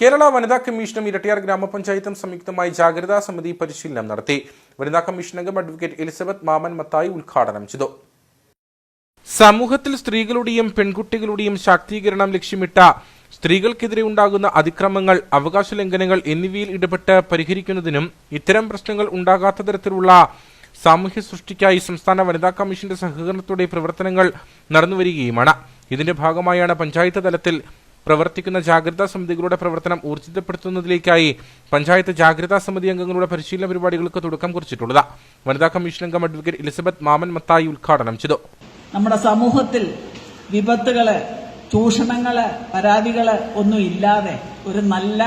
കേരള വനിതാ കമ്മീഷനും ഇരട്ടിയാർ ഗ്രാമപഞ്ചായത്തും സംയുക്തമായി ജാഗ്രതാ സമിതി പരിശീലനം നടത്തി. വനിതാ കമ്മീഷൻ അംഗം അഡ്വക്കേറ്റ് എലിസബത്ത് മാമൻ മത്തായി ഉദ്ഘാടനം ചെയ്തു. സമൂഹത്തിൽ സ്ത്രീകളുടെയും പെൺകുട്ടികളുടെയും ശാക്തീകരണം ലക്ഷ്യമിട്ട സ്ത്രീകൾക്കെതിരെ ഉണ്ടാകുന്ന അതിക്രമങ്ങൾ അവകാശ ലംഘനങ്ങൾ എന്നിവയിൽ ഇടപെട്ട് പരിഹരിക്കുന്നതിനും ഇത്തരം പ്രശ്നങ്ങൾ ഉണ്ടാകാത്ത തരത്തിലുള്ള സാമൂഹ്യ സൃഷ്ടിക്കായി സംസ്ഥാന വനിതാ കമ്മീഷന്റെ സഹകരണത്തോടെ പ്രവർത്തനങ്ങൾ നടന്നുവരികയുമാണ്. ഇതിന്റെ ഭാഗമായാണ് പഞ്ചായത്ത് തലത്തിൽ പ്രവർത്തിക്കുന്ന ജാഗ്രതാ സമിതികളുടെ പ്രവർത്തനം ഊർജിതപ്പെടുത്തുന്നതിലേക്കായി പഞ്ചായത്ത് ജാഗ്രതാ സമിതി അംഗങ്ങളുടെ പരിശീലന പരിപാടികൾക്ക് തുടക്കം കുറിച്ചിട്ടുള്ളത്. വനിതാ കമ്മീഷൻ അംഗം അഡ്വക്കേറ്റ് എലിസബത്ത് മാമൻ മത്തായി ഉദ്ഘാടനം ചെയ്തു. നമ്മുടെ സമൂഹത്തിൽ വിപത്തുകൾ ചൂഷണങ്ങൾ പരാതികൾ ഒന്നും ഇല്ലാതെ ഒരു നല്ല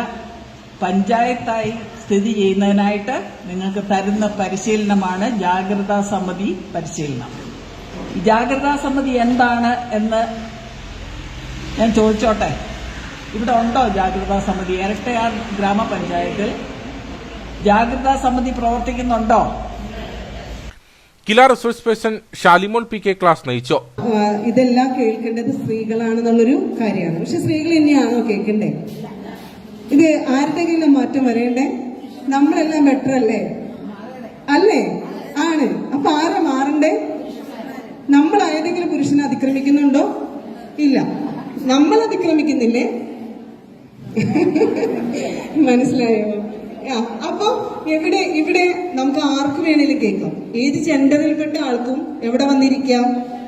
പഞ്ചായത്തായി സ്ഥിതി ചെയ്യുന്നതിനായിട്ട് നിങ്ങൾക്ക് തരുന്ന പരിശീലനമാണ് ജാഗ്രതാ സമിതി പരിശീലനം. ജാഗ്രതാ സമിതി എന്താണ് എന്ന് ഞാൻ ചോദിച്ചോട്ടെ? ഇവിടെ ഉണ്ടോ ജാഗ്രതാ സമിതി? ഇരട്ടയാർ ഗ്രാമപഞ്ചായത്തിൽ ജാഗ്രതാ സമിതി പ്രവർത്തിക്കുന്നുണ്ടോ? KILA resource person Shalimol P K class നയിച്ചു? ഇതെല്ലാം കേൾക്കേണ്ടത് സ്ത്രീകളാണെന്നുള്ളൊരു കാര്യമാണ്. പക്ഷെ സ്ത്രീകൾ തന്നെയാണോ കേൾക്കണ്ടേ? ഇത് ആരുടെങ്കിലും മാറ്റം വരേണ്ടേ? നമ്മളെല്ലാം ബെറ്റർ അല്ലേ? അല്ലേ? ആണ്. അപ്പൊ ആരാ മാറണ്ടേ? നമ്മൾ ആരെങ്കിലും പുരുഷനെ അതിക്രമിക്കുന്നുണ്ടോ? ഇല്ല. നമ്മൾ അതിക്രമിക്കുന്നില്ലേ മനസ്സിലായോ? അപ്പൊ എവിടെ ഇവിടെ നമുക്ക് ആർക്ക് വേണേലും കേൾക്കാം. ഏത് ജെൻഡറിൽപ്പെട്ട ആൾക്കും എവിടെ വന്നിരിക്കാം?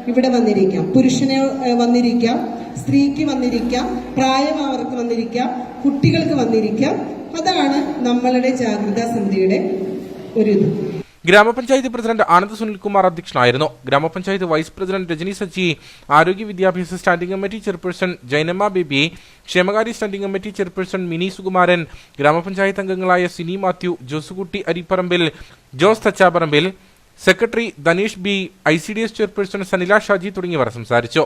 ഇവിടെ വന്നിരിക്കാം. പുരുഷനെ വന്നിരിക്കാം. സ്ത്രീക്ക് വന്നിരിക്കാം. പ്രായമായവർക്ക് വന്നിരിക്കാം. കുട്ടികൾക്ക് വന്നിരിക്കാം. അതാണ് നമ്മളുടെ ജാഗ്രതാ സമിതിയുടെ ഒരു ഇത്. ഗ്രാമപഞ്ചായത്ത് പ്രസിഡന്റ് ആനന്ദ് സുനിൽകുമാർ അധ്യക്ഷനായിരുന്നു. ഗ്രാമപഞ്ചായത്ത് വൈസ് പ്രസിഡന്റ് രജനി സജി ആരോഗ്യ വിദ്യാഭ്യാസ standing committee chairperson Jainamma Baby ക്ഷേമകാര്യ standing committee chairperson Mini Sukumaran ഗ്രാമപഞ്ചായത്ത് അംഗങ്ങളായ Sini Mathew Josekutty Aripparambil Jose Thachaparambil secretary Dhaneesh B I C D S chairperson Sanila Shaji തുടങ്ങിയവർ സംസാരിച്ചു.